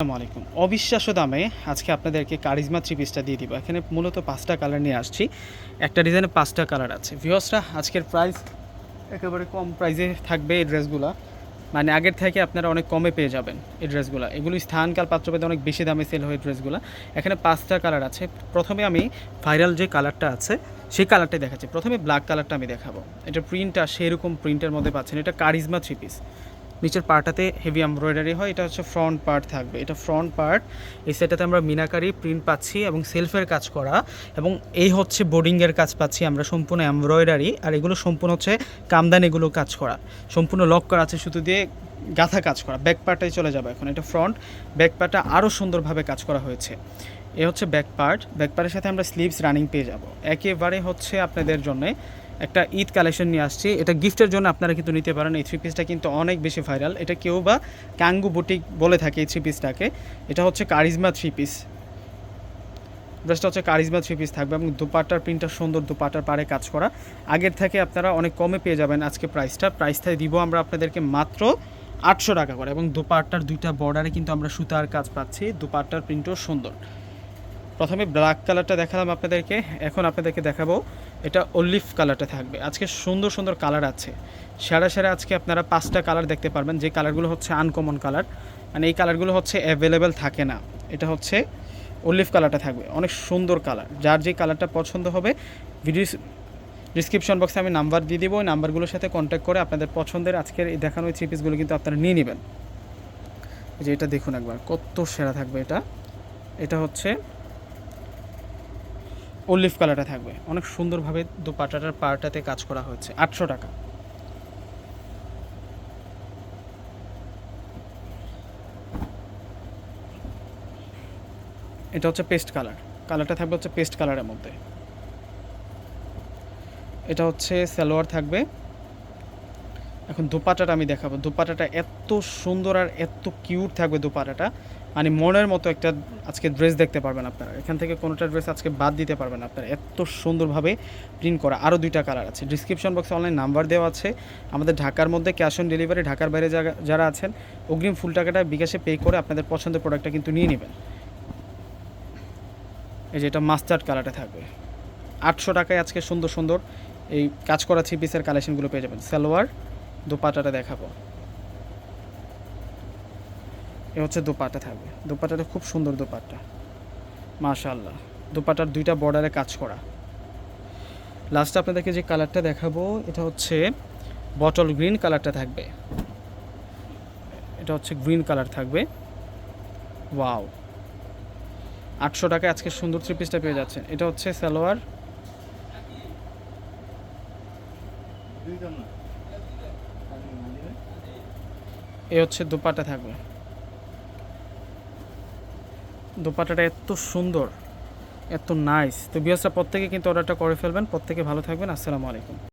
আসসালামু আলাইকুম। অবিশ্বাস্য দামে আজকে আপনাদেরকে কারিজমা থ্রি পিসটা দিয়ে দিব। এখানে মূলত পাঁচটা কালার নিয়ে আসছি। একটা ডিজাইনে পাঁচটা কালার আছে। ভিওসরা আজকের প্রাইস একেবারে কম প্রাইসে থাকবে এই ড্রেসগুলো মানে আগের থেকে আপনারা অনেক কমে পেয়ে যাবেন এই ড্রেসগুলো এগুলো স্থানকাল পাত্রভেদে অনেক বেশি দামে সেল হয় ড্রেসগুলো এখানে পাঁচটা কালার আছে। প্রথমে আমি ভাইরাল যে কালারটা আছে, সেই কালারটাই দেখাচ্ছি। প্রথমে ব্ল্যাক কালারটা আমি দেখাবো। এটা প্রিন্টটা সেরকম প্রিন্টের মধ্যে পাচ্ছেন। এটা কারিজমা থ্রি পিস নিচের পার্টটাতে হেভি এমব্রয়ডারি হয়, এটা হচ্ছে ফ্রন্ট পার্ট থাকবে। এটা ফ্রন্ট পার্ট এই সেটাতে আমরা মিনাকারি প্রিন্ট পাচ্ছি এবং সেলফের কাজ করা এবং এই হচ্ছে বোর্ডিংয়ের কাজ পাচ্ছি আমরা সম্পূর্ণ এমব্রয়ডারি আর এগুলো সম্পূর্ণ হচ্ছে কামদান এগুলো কাজ করা। সম্পূর্ণ লক করা আছে শুধু দিয়ে গাথা কাজ করা। ব্যাক পার্টটাই চলে যাবে এখন, এটা ফ্রন্ট ব্যাক পার্টটা আরও সুন্দরভাবে কাজ করা হয়েছে। এ হচ্ছে ব্যাক পার্ট ব্যাক পার্টের সাথে আমরা স্লিভস রানিং পেয়ে যাব। একেবারে হচ্ছে আপনাদের জন্য একটা ঈদ কালেকশন নিয়ে আসছি। এটা গিফটের জন্য আপনারা কিন্তু নিতে পারেন। এই থ্রি পিসটা কিন্তু অনেক বেশি ভাইরাল এটা কেউ বা ক্যাঙ্গু বুটিক বলে থাকে এই থ্রি পিসটাকে এটা হচ্ছে কারিজমা থ্রি পিস ড্রেসটা হচ্ছে কারিজমা থ্রি পিস থাকবে এবং দুপাটার প্রিন্টটা সুন্দর দুপাটার পাড়ে কাজ করা। আগের থেকে আপনারা অনেক কমে পেয়ে যাবেন আজকে প্রাইসটা প্রাইসটাই দিব আমরা আপনাদেরকে মাত্র আটশো টাকা করে এবং দুপাট্টার দুইটা বর্ডারে কিন্তু আমরা সুতার কাজ পাচ্ছি। দুপাট্টার প্রিন্টও সুন্দর। প্রথমে ব্ল্যাক কালারটা দেখালাম আপনাদেরকে, এখন আপনাদেরকে দেখাবো, এটা অলিভ কালারটা থাকবে। আজকে সুন্দর সুন্দর কালার আছে। সেরা সেরা আজকে আপনারা পাঁচটা কালার দেখতে পারবেন, যে কালারগুলো হচ্ছে আনকমন কালার মানে এই কালারগুলো হচ্ছে অ্যাভেলেবেল থাকে না। এটা হচ্ছে অলিভ কালারটা থাকবে। অনেক সুন্দর কালার যার যে কালারটা পছন্দ হবে ভিডিও ডিসক্রিপশন বক্সে আমি নাম্বার দিয়ে দিব। ওই নাম্বারগুলোর সাথে কন্ট্যাক্ট করে আপনাদের পছন্দের আজকের এই দেখানো থ্রি পিসগুলো কিন্তু আপনারা নিয়ে নেবেন। যে এটা দেখুন একবার, কত সেরা থাকবে এটা। এটা হচ্ছে অলিভ কালারটা থাকবে। অনেক সুন্দরভাবে দুপাটাটার পাটাতে কাজ করা হয়েছে। আটশো টাকা। এটা হচ্ছে পেস্ট কালার। কালারটা থাকবে হচ্ছে পেস্ট কালারের মধ্যে। এটা হচ্ছে সালোয়ার থাকবে। এখন দুপাটাটা আমি দেখাবো। দুপাটাটা এত সুন্দর আর এত কিউট থাকবে দুপাটাটা। মানে মনের মতো একটা আজকে ড্রেস দেখতে পারবেন আপনারা। এখান থেকে কোনোটা ড্রেস আজকে বাদ দিতে পারবেন আপনারা। এত সুন্দরভাবে প্রিন্ট করা। আরও দুইটা কালার আছে। ডিসক্রিপশন বক্সে অনলাইন নাম্বার দেওয়া আছে। আমাদের ঢাকার মধ্যে ক্যাশ অন ডেলিভারি ঢাকার বাইরে যারা- আছেন, অগ্রিম ফুল টাকাটা বিকাশে পে করে আপনাদের পছন্দের প্রোডাক্টটা কিন্তু নিয়ে নেবেন। এই যে এটা মাস্টার্ড কালারটা থাকবে। আটশো টাকায় আজকে সুন্দর সুন্দর এই কাজ করা থ্রি পিসের কালেকশনগুলো পেয়ে যাবেন। সালোয়ার, দোপাটাটা দেখাবো। এ হচ্ছে দোপাটা থাকবে। দোপাটাটা খুব সুন্দর দোপাট্টা। মাশাআল্লাহ। দোপাটার দুইটা বর্ডারে কাজ করা। লাস্টে আপনাদেরকে যে কালারটা দেখাবো, এটা হচ্ছে বটল গ্রিন কালারটা থাকবে। এটা হচ্ছে গ্রিন কালার থাকবে। ওয়াও আটশো টাকায় আজকে সুন্দর থ্রি পিসটা পেয়ে যাচ্ছেন। এটা হচ্ছে সালোয়ার। এ হচ্ছে দোপাটা থাকবে। দোপাটাটা এত সুন্দর, এত নাইস তো বিয়াসরা প্রত্যেকে কিন্তু অর্ডারটা করে ফেলবেন, প্রত্যেকে ভালো থাকবেন। আসসালামু আলাইকুম।